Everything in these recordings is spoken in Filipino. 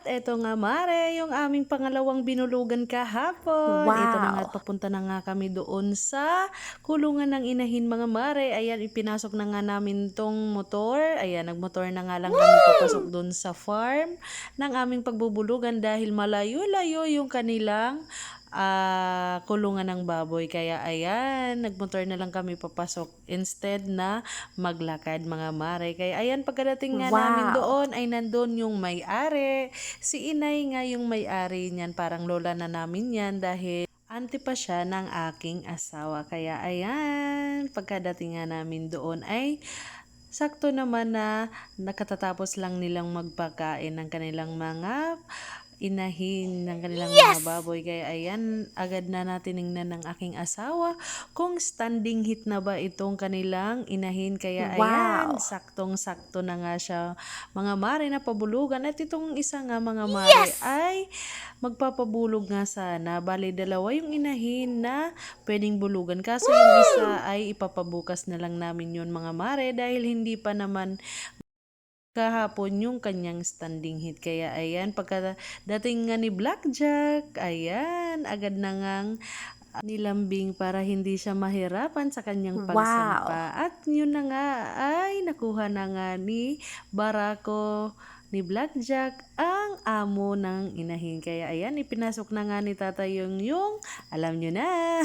At eto nga mare, yung aming pangalawang binulugan kahapon. Wow. Ito na nga at papunta na nga kami doon sa kulungan ng inahin mga mare. Ayan, ipinasok na nga namin tong motor. Ayan, nagmotor na nga lang kami papasok doon sa farm ng aming pagbubulugan dahil malayo-layo yung kanilang ah, kulungan ng baboy. Kaya ayan, nagmotor na lang kami papasok instead na maglakad mga mare. Kaya ayan, pagkadating nga namin Wow. doon ay nandun yung may-ari. Si inay nga yung may-ari niyan, parang lola na namin yan dahil Auntie pa siya ng aking asawa. Kaya ayan, pagkadating nga namin doon ay sakto naman na nakatatapos lang nilang magpakain ng kanilang mga inahin ng kanilang mga baboy. Kaya ayan, agad na natin tingnan ng aking asawa kung standing hit na ba itong kanilang inahin. Kaya ayan, Wow. saktong-sakto na nga siya mga mare na pabulugan. At itong isa nga mga mare ay magpapabulog nga sana. Bali, dalawa yung inahin na pwedeng bulugan. Kaso yung isa ay ipapabukas na lang namin yun mga mare dahil hindi pa naman kahapon yung kanyang standing hit. Kaya ayan, pagka dating nga ni Blackjack, ayan, agad na ngang ah, nilambing para hindi siya mahirapan sa kanyang Wow. pagsampa. At yun na nga ay nakuha na nga ni Barako ni Blackjack ang amo ng inahin. Kaya ayan, ipinasok na nga ni Tata yung yung, alam nyo na.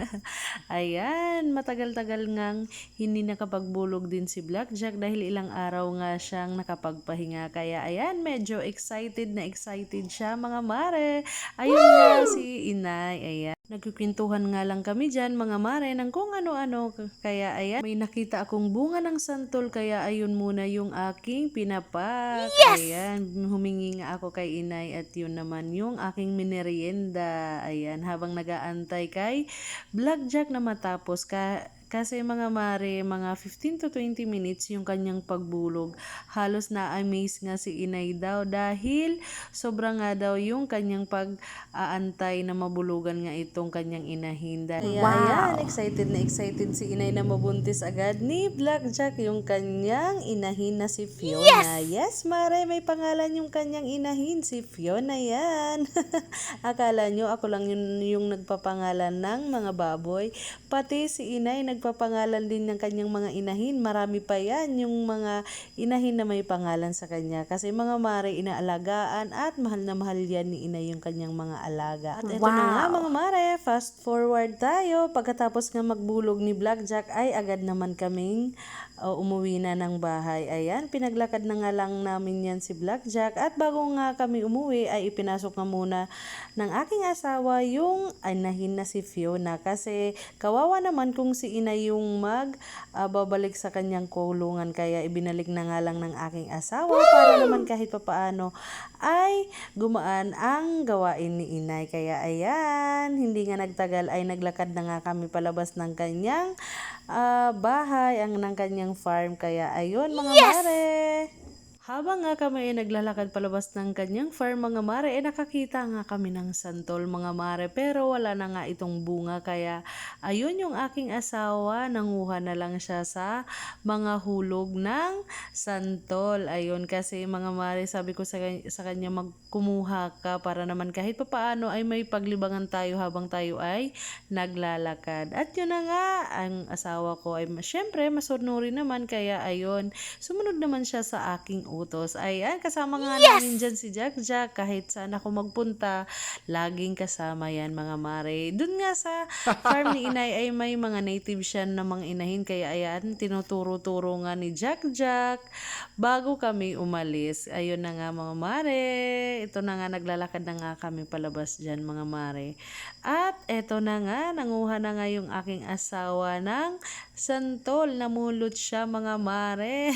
ayan, matagal-tagal ngang hindi nakapagbulog din si Blackjack dahil ilang araw nga siyang nakapagpahinga. Kaya ayan, medyo excited na excited siya mga mare. Ayun nga si Inay, ayan. Nagkukwentuhan nga lang kami dyan mga mare ng kung ano-ano. Kaya ayan, may nakita akong bunga ng santol kaya ayun muna yung aking pinapak. Ayan, humingi nga ako kay inay at yun naman yung aking minerienda. Ayan, habang nagaantay kay Blackjack na matapos ka kasi mga mare, mga 15 to 20 minutes yung kanyang pagbulog. Halos na-amaze nga si inay daw dahil sobra nga daw yung kanyang pag-aantay na mabulugan nga itong kanyang inahin. Dahil Wow. ayan, excited na excited si inay na mabuntis agad ni Blackjack yung kanyang inahin na si Fiona. Yes, mare, may pangalan yung kanyang inahin, si Fiona yan. Akala nyo ako lang yun yung nagpapangalan ng mga baboy. Pati si inay nagpapangalan din ng kanyang mga inahin. Marami pa yan yung mga inahin na may pangalan sa kanya. Kasi mga mare, inaalagaan at mahal na mahal yan ni inay yung kanyang mga alaga. At ito na nga Wow. mga mare, fast forward tayo. Pagkatapos nga magbulog ni Blackjack ay agad naman kaming uh, umuwi na ng bahay. Ayan, pinaglakad na nga lang namin yan si Blackjack. At bago nga kami umuwi ay ipinasok nga muna ng aking asawa yung anahin na si Fiona. Kasi kawawa naman kung si ina yung mag ah, babalik sa kanyang kulungan. Kaya ibinalik na nga lang ng aking asawa para naman kahit papaano ay gumaan ang gawain ni inay. Kaya ayan, hindi nga nagtagal ay naglakad na nga kami palabas ng kanyang ah, bahay, ang ng kanyang farm. Kaya ayun mga mare. Habang nga kami ay naglalakad palabas ng kanyang farm mga mare, eh nakakita nga kami ng santol mga mare. Pero wala na nga itong bunga kaya ayun yung aking asawa, nanguha na lang siya sa mga hulog ng santol. Ayun kasi mga mare, sabi ko sa, sa kanya magkumuha ka para naman kahit papaano ay may paglibangan tayo habang tayo ay naglalakad. At yun na nga, ang asawa ko ay syempre masunuri naman kaya ayun, sumunod naman siya sa aking utos. Ayan, kasama nga namin dyan si Jack Jack. Kahit saan ako magpunta, laging kasama yan mga mare. Doon nga sa farm ni inay ay may mga native siya na mga inahin. Kaya ayan, tinuturo-turo nga ni Jack Jack bago kami umalis. Ayun na nga mga mare. Ito na nga, naglalakad na nga kami palabas dyan mga mare. At eto na nga, nanguha na nga yung aking asawa ng santol. Namulot siya mga mare.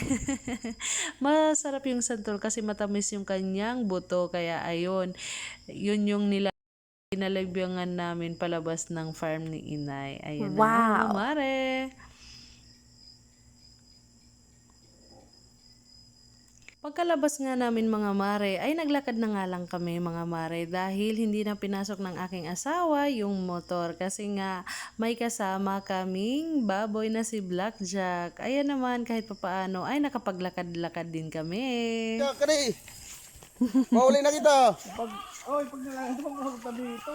Masarap yung santol kasi matamis yung kanyang buto. Kaya ayun, yun yung nila pinalagyangan namin palabas ng farm ni inay. Ayun na nga, mga Wow. mare. Pagkalabas nga namin mga mare, ay naglakad na nga lang kami mga mare dahil hindi na pinasok ng aking asawa yung motor kasi nga may kasama kaming baboy na si Blackjack. Ayan naman kahit papaano ay nakapaglakad-lakad din kami. Ya, kani. Mahuli na kita. Pag, oy, pag nalang ito, magpunta dito.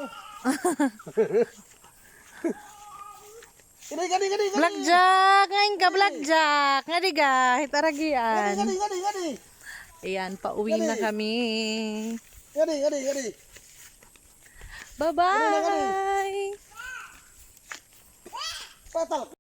Gani, gani, gani, gani. Blackjack! Ngayon ka, Blackjack! Nga di ka, hitaragian. Gani, gani, gani. Ayan, pauwi na kami. Gani, gani, gani. Bye-bye! Patal.